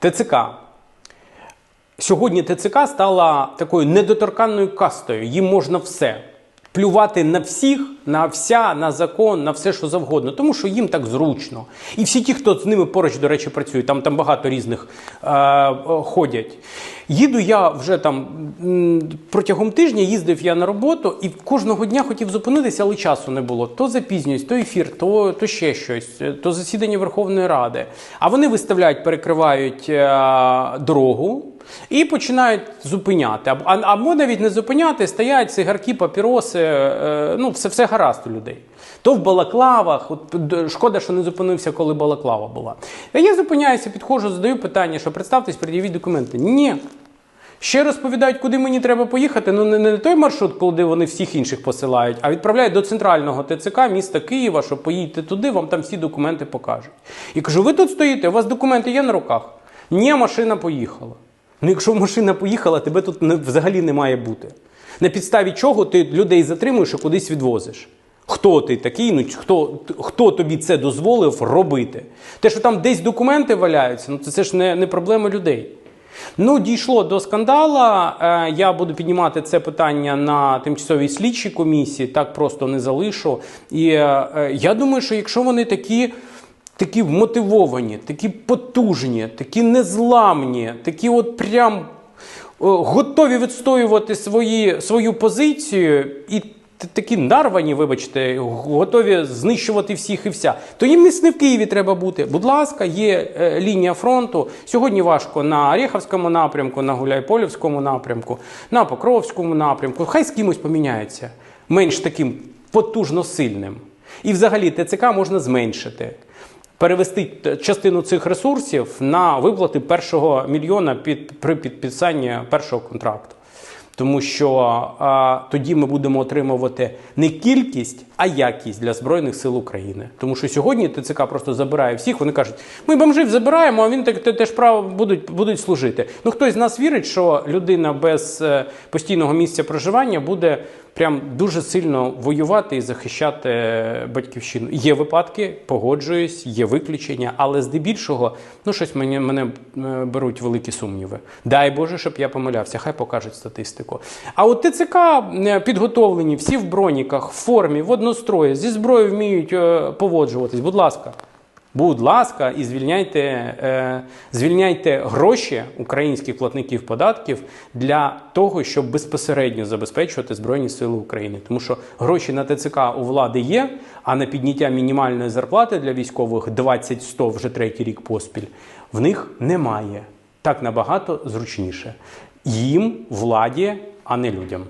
ТЦК. Сьогодні ТЦК стала такою недоторканною кастою. Їм можна все. Плювати на всіх, на вся, на закон, на все, що завгодно, тому що їм так зручно. І всі ті, хто з ними поруч, до речі, працюють, там, там багато різних е, е, ходять. Їду я вже там протягом тижня їздив я на роботу і кожного дня хотів зупинитися, але часу не було. То запізнююсь, то ефір, то, то ще щось, то засідання Верховної Ради. А вони виставляють, перекривають е, дорогу. І починають зупиняти. Або, навіть не зупиняти, стоять цигарки, папіроси, е, ну все, все гаразд у людей. То в балаклавах, от шкода, що не зупинився, коли балаклава була. Я зупиняюся, підходжу, задаю питання, що представтесь, пред'явіть документи. Ні. Ще розповідають, куди мені треба поїхати. Ну не, не той маршрут, куди вони всіх інших посилають, а відправляють до центрального ТЦК міста Києва, що поїдьте туди, вам там всі документи покажуть. І кажу, ви тут стоїте, у вас документи є на руках? Ні, машина поїхала. Ну, якщо машина поїхала, тебе тут взагалі не має бути. На підставі чого ти людей затримуєш і кудись відвозиш? Хто ти такий? Ну хто, хто тобі це дозволив робити? Те, що там десь документи валяються, ну це, ж не, не проблема людей. Ну, дійшло до скандала. Е, Я буду піднімати це питання на тимчасовій слідчій комісії, так просто не залишу. І е, я думаю, що якщо вони такі. Такі вмотивовані, такі потужні, такі незламні, такі от прям е, готові відстоювати свої, свою позицію і такі нарвані, вибачте, готові знищувати всіх і вся. То їм не в Києві треба бути. Будь ласка, є е, лінія фронту. Сьогодні важко на Орєховському напрямку, на Гуляйполівському напрямку, на Покровському напрямку. Хай з кимось поміняється, менш таким потужно сильним. І взагалі ТЦК можна зменшити. Перевести частину цих ресурсів на виплати першого мільйона під, при підписанні першого контракту. Тому що а, тоді ми будемо отримувати не кількість, а якість для Збройних сил України. Тому що сьогодні ТЦК просто забирає всіх. Вони кажуть, ми бомжів забираємо, а він так теж право будуть, будуть служити. Ну хтось з нас вірить, що людина без е, постійного місця проживання буде прям дуже сильно воювати і захищати е, батьківщину. Є випадки, погоджуюсь, є виключення, але здебільшого, ну щось мені мене е, беруть великі сумніви. Дай Боже, щоб я помилявся, хай покажуть статистику. А от ТЦК е, підготовлені, всі в броніках, в формі, в однострої, зі зброєю вміють е, поводжуватись. Будь ласка. Будь ласка, і звільняйте, е, звільняйте гроші українських платників податків для того, щоб безпосередньо забезпечувати Збройні Сили України. Тому що гроші на ТЦК у влади є, а на підняття мінімальної зарплати для військових 20-100 вже третій рік поспіль в них немає. Так набагато зручніше. Їм, владі, а не людям.